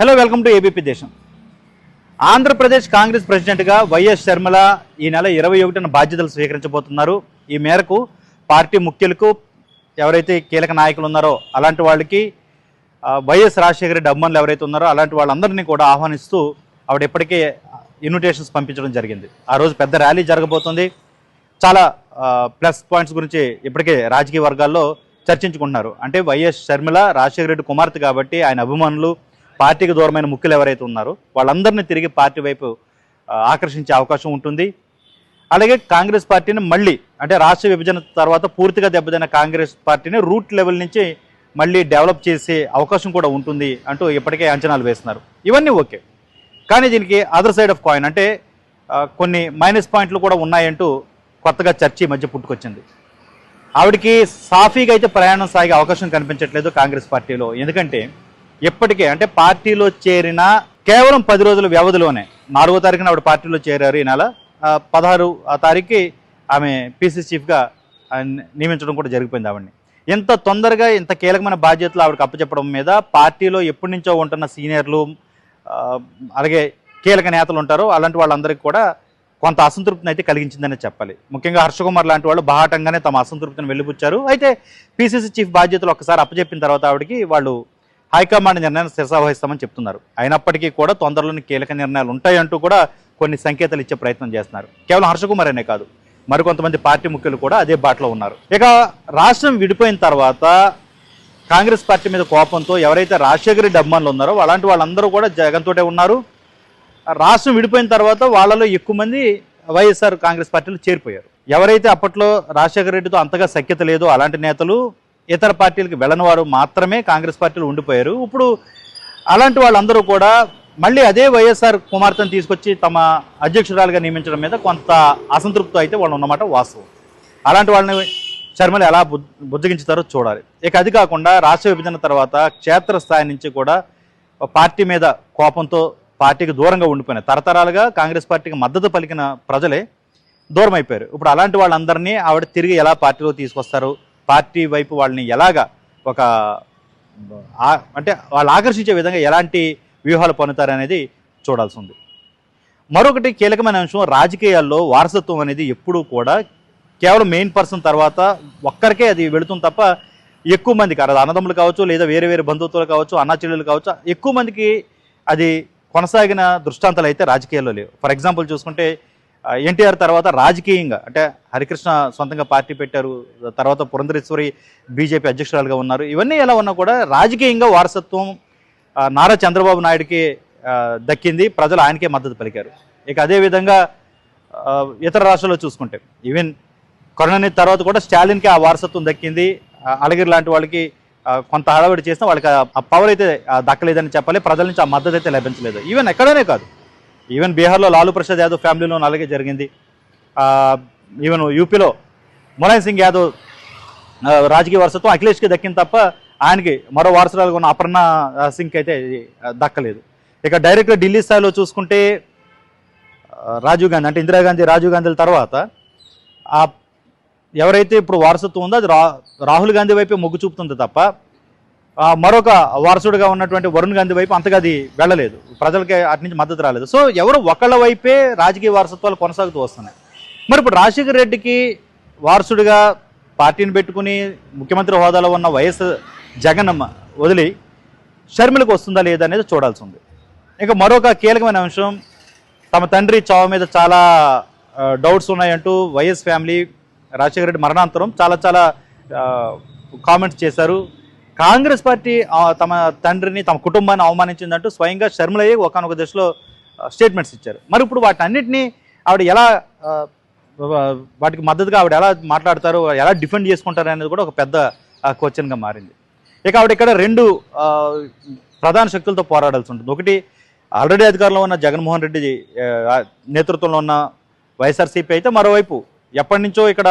Hello welcome to ABP దేశం ఆంధ్రప్రదేశ్ కాంగ్రెస్ ప్రెసిడెంట్గా YS శర్మల ఈ నెల ఇరవై ఒకటిన బాధ్యతలు స్వీకరించబోతున్నారు. ఈ మేరకు పార్టీ ముఖ్యులకు ఎవరైతే కీలక నాయకులు ఉన్నారో అలాంటి వాళ్ళకి వైఎస్ రాజశేఖర రెడ్డి అభిమానులు ఎవరైతే ఉన్నారో అలాంటి వాళ్ళందరినీ కూడా ఆహ్వానిస్తూ ఆవిడ ఇప్పటికే ఇన్విటేషన్స్ పంపించడం జరిగింది. ఆ రోజు పెద్ద ర్యాలీ జరగబోతుంది. చాలా ప్లస్ పాయింట్స్ గురించి ఇప్పటికే రాజకీయ వర్గాల్లో చర్చించుకుంటున్నారు. అంటే వైఎస్ షర్మిల రాజశేఖర రెడ్డి కుమార్తె కాబట్టి ఆయన అభిమానులు పార్టీకి దూరమైన ముఖ్యులు ఎవరైతే ఉన్నారో వాళ్ళందరినీ తిరిగి పార్టీ వైపు ఆకర్షించే అవకాశం ఉంటుంది. అలాగే కాంగ్రెస్ పార్టీని మళ్ళీ అంటే రాష్ట్ర విభజన తర్వాత పూర్తిగా దెబ్బతిన్న కాంగ్రెస్ పార్టీని రూట్ లెవెల్ నుంచి మళ్ళీ డెవలప్ చేసే అవకాశం కూడా ఉంటుంది అంటూ ఇప్పటికే అంచనాలు వేస్తున్నారు. ఇవన్నీ ఓకే. కానీ దీనికి అదర్ సైడ్ ఆఫ్ కాయిన్ అంటే కొన్ని మైనస్ పాయింట్లు కూడా ఉన్నాయంటూ కొత్తగా చర్చ మధ్య పుట్టుకొచ్చింది. ఆవిడకి సాఫీగా అయితే ప్రయాణం సాగే అవకాశం కనిపించట్లేదు కాంగ్రెస్ పార్టీలో. ఎందుకంటే ఇప్పటికే అంటే పార్టీలో చేరిన కేవలం పది రోజుల వ్యవధిలోనే నాలుగో తారీఖున ఆవిడ పార్టీలో చేరారు ఈ నెల. పదహారు ఆ తారీఖుకి ఆమె పీసీ చీఫ్గా నియమించడం కూడా జరిగిపోయింది ఆవిడని. ఇంత తొందరగా ఇంత కీలకమైన బాధ్యతలు ఆవిడకి అప్పచెప్పడం మీద పార్టీలో ఎప్పటి నుంచో ఉంటున్న సీనియర్లు అలాగే కీలక నేతలు ఉంటారో అలాంటి వాళ్ళందరికీ కూడా కొంత అసంతృప్తిని అయితే కలిగించిందనే చెప్పాలి. ముఖ్యంగా హర్షకుమార్ లాంటి వాళ్ళు బాహాటంగానే తమ అసంతృప్తిని వెళ్ళిపుచ్చారు అయితే పీసీసీ చీఫ్ బాధ్యతలు ఒకసారి అప్పచెప్పిన తర్వాత ఆవిడకి వాళ్ళు హైకమాండ్ నిర్ణయాన్ని శిరసావహిస్తామని చెప్తున్నారు. అయినప్పటికీ కూడా తొందరలోని కీలక నిర్ణయాలు ఉంటాయంటూ కూడా కొన్ని సంకేతాలు ఇచ్చే ప్రయత్నం చేస్తున్నారు. కేవలం హర్షకుమార్ అనే కాదు మరికొంతమంది పార్టీ ముఖ్యులు కూడా అదే బాటలో ఉన్నారు. ఇక రాష్ట్రం విడిపోయిన తర్వాత కాంగ్రెస్ పార్టీ మీద కోపంతో ఎవరైతే రాజశేఖర రెడ్డి అభిమానులు ఉన్నారో అలాంటి వాళ్ళందరూ కూడా జగన్ తోటే ఉన్నారు. రాష్ట్రం విడిపోయిన తర్వాత వాళ్ళలో ఎక్కువ మంది వైఎస్ఆర్ కాంగ్రెస్ పార్టీలో చేరిపోయారు. ఎవరైతే అప్పట్లో రాజశేఖర రెడ్డితో అంతగా సఖ్యత లేదో అలాంటి నేతలు ఇతర పార్టీలకు వెళ్ళని వారు మాత్రమే కాంగ్రెస్ పార్టీలో ఉండిపోయారు. ఇప్పుడు అలాంటి వాళ్ళందరూ కూడా మళ్ళీ అదే వైఎస్ఆర్ కుమార్తెను తీసుకొచ్చి తమ అధ్యక్షురాలుగా నియమించడం మీద కొంత అసంతృప్తి అయితే వాళ్ళు ఉన్నమాట వాస్తవం. అలాంటి వాళ్ళని శర్మలు ఎలా బుద్ధ బుజ్జగించుతారో చూడాలి. ఇక అది కాకుండా రాష్ట్ర విభజన తర్వాత క్షేత్రస్థాయి నుంచి కూడా పార్టీ మీద కోపంతో పార్టీకి దూరంగా ఉండిపోయినాయి తరతరాలుగా కాంగ్రెస్ పార్టీకి మద్దతు పలికిన ప్రజలే దూరం అయిపోయారు ఇప్పుడు అలాంటి వాళ్ళందరినీ ఆవిడ తిరిగి ఎలా పార్టీలో తీసుకొస్తారు? పార్టీ వైపు వాళ్ళని ఎలాగా ఒక అంటే వాళ్ళు ఆకర్షించే విధంగా ఎలాంటి వ్యూహాలు పొందుతారనేది చూడాల్సి ఉంది మరొకటి కీలకమైన అంశం రాజకీయాల్లో వారసత్వం అనేది ఎప్పుడూ కూడా కేవలం మెయిన్ పర్సన్ తర్వాత ఒక్కరికే అది వెళుతుంది తప్ప ఎక్కువ మందికి అది అన్నదమ్ములు కావచ్చు లేదా వేరే వేరే బంధుత్వాలు కావచ్చు అన్నాచెల్లెలు కావచ్చు ఎక్కువ మందికి అది కొనసాగిన దృష్టాంతాలు అయితే రాజకీయాల్లో లేవు. ఫర్ ఎగ్జాంపుల్ చూసుకుంటే ఎన్టీఆర్ తర్వాత రాజకీయంగా అంటే హరికృష్ణ సొంతంగా పార్టీ పెట్టారు తర్వాత పురంధరేశ్వరి బీజేపీ అధ్యక్షురాలుగా ఉన్నారు. ఇవన్నీ ఎలా ఉన్నా కూడా రాజకీయంగా వారసత్వం నారా చంద్రబాబు నాయుడికి దక్కింది ప్రజలు ఆయనకే మద్దతు పలికారు. ఇక అదేవిధంగా ఇతర రాష్ట్రాల్లో చూసుకుంటే ఈవెన్ కరుణానిధి తర్వాత కూడా స్టాలిన్కి ఆ వారసత్వం దక్కింది. అలగిరి లాంటి వాళ్ళకి కొంత హడావిడి చేసినా వాళ్ళకి ఆ- పవర్ అయితే దక్కలేదని చెప్పాలి. ప్రజల నుంచి ఆ మద్దతు అయితే లభించలేదు. ఈవెన్ ఎక్కడనే కాదు. ఈవెన్ బీహార్లో లాలూ ప్రసాద్ యాదవ్ ఫ్యామిలీలో అలాగే జరిగింది. ఈవెన్ యూపీలో ములాయం సింగ్ యాదవ్ రాజకీయ వారసత్వం అఖిలేష్కి దక్కింది తప్ప ఆయనకి మరో వారసురాలుగా ఉన్న అపర్ణ సింగ్కి అయితే దక్కలేదు. ఇక డైరెక్ట్గా ఢిల్లీ స్థాయిలో చూసుకుంటే రాజీవ్ గాంధీ అంటే ఇందిరాగాంధీ రాజీవ్ గాంధీల తర్వాత ఎవరైతే ఇప్పుడు వారసత్వం ఉందో అది రా రాహుల్ గాంధీ వైపే మొగ్గు చూపుతుంది తప్ప మరొక వారసుడిగా ఉన్నటువంటి వరుణ్ గాంధీ వైపు అంతగా అది వెళ్ళలేదు. ప్రజలకి అటు నుంచి మద్దతు రాలేదు. సో ఎవరు ఒకళ్ళ వైపే రాజకీయ వారసత్వాలు కొనసాగుతూ వస్తున్నాయి. మరి ఇప్పుడు రాజశేఖర రెడ్డికి వారసుడిగా పార్టీని పెట్టుకుని ముఖ్యమంత్రి హోదాలో ఉన్న వైఎస్ జగన్ వదిలి షర్మిలకు వస్తుందా లేదా అనేది చూడాల్సి ఉంది. ఇంకా మరొక కీలకమైన అంశం తమ తండ్రి చావు మీద చాలా డౌట్స్ ఉన్నాయంటూ వైఎస్ ఫ్యామిలీ రాజశేఖర రెడ్డి మరణాంతరం చాలా చాలా కామెంట్స్ చేశారు. కాంగ్రెస్ పార్టీ తమ తండ్రిని తమ కుటుంబాన్ని అవమానించిందంటూ స్వయంగా శర్మలయ్య ఒకనొక దశలో స్టేట్మెంట్స్ ఇచ్చారు. మరి ఇప్పుడు వాటన్నిటిని ఆవిడ ఎలా వాటికి మద్దతుగా ఆవిడ ఎలా మాట్లాడతారు ఎలా డిఫెండ్ చేసుకుంటారు అనేది కూడా ఒక పెద్ద క్వశ్చన్గా మారింది. ఇక ఆవిడ ఇక్కడ రెండు ప్రధాన శక్తులతో పోరాడాల్సి ఉంటుంది. ఒకటి ఆల్రెడీ అధికారంలో ఉన్న జగన్మోహన్ రెడ్డి నేతృత్వంలో ఉన్న వైఎస్ఆర్సీపీ అయితే మరోవైపు ఎప్పటి నుంచో ఇక్కడ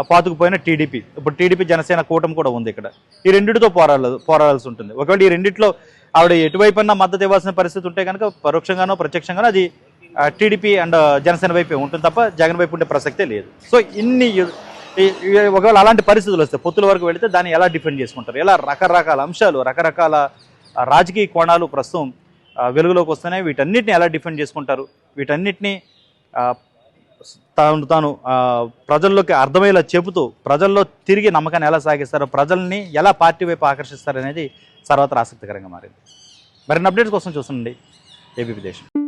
పాతుకుపోయిన టీడీపీ. ఇప్పుడు టీడీపీ జనసేన కూటమి కూడా ఉంది ఇక్కడ. ఈ రెండింటితో పోరాడాలి పోరాడాల్సి ఉంటుంది. ఒకవేళ ఈ రెండిట్లో ఆవిడ ఎటువైపన్నా మద్దతు ఇవ్వాల్సిన పరిస్థితి ఉంటే కనుక పరోక్షంగానో ప్రత్యక్షంగానో అది టీడీపీ అండ్ జనసేన వైపే ఉంటుంది తప్ప జగన్ వైపు ఉండే ప్రసక్తే లేదు. సో ఇన్ని ఈ- ఒకవేళ అలాంటి పరిస్థితులు వస్తే పొత్తుల వరకు వెళితే దాన్ని ఎలా డిఫెండ్ చేసుకుంటారు? ఎలా రకరకాల అంశాలు రకరకాల రాజకీయ కోణాలు ప్రస్తుతం వెలుగులోకి వస్తేనే వీటన్నిటిని ఎలా డిఫెండ్ చేసుకుంటారు? వీటన్నిటిని తాను తాను ప్రజల్లోకి అర్థమయ్యేలా చెబుతూ ప్రజల్లో తిరిగి నమ్మకాన్ని ఎలా సాగిస్తారో ప్రజల్ని ఎలా పార్టీ వైపు ఆకర్షిస్తారనేది సర్వత్రా ఆసక్తికరంగా మారింది. మరిన్ని అప్డేట్స్ కోసం చూస్తుండండి ఏబీపీ దేశం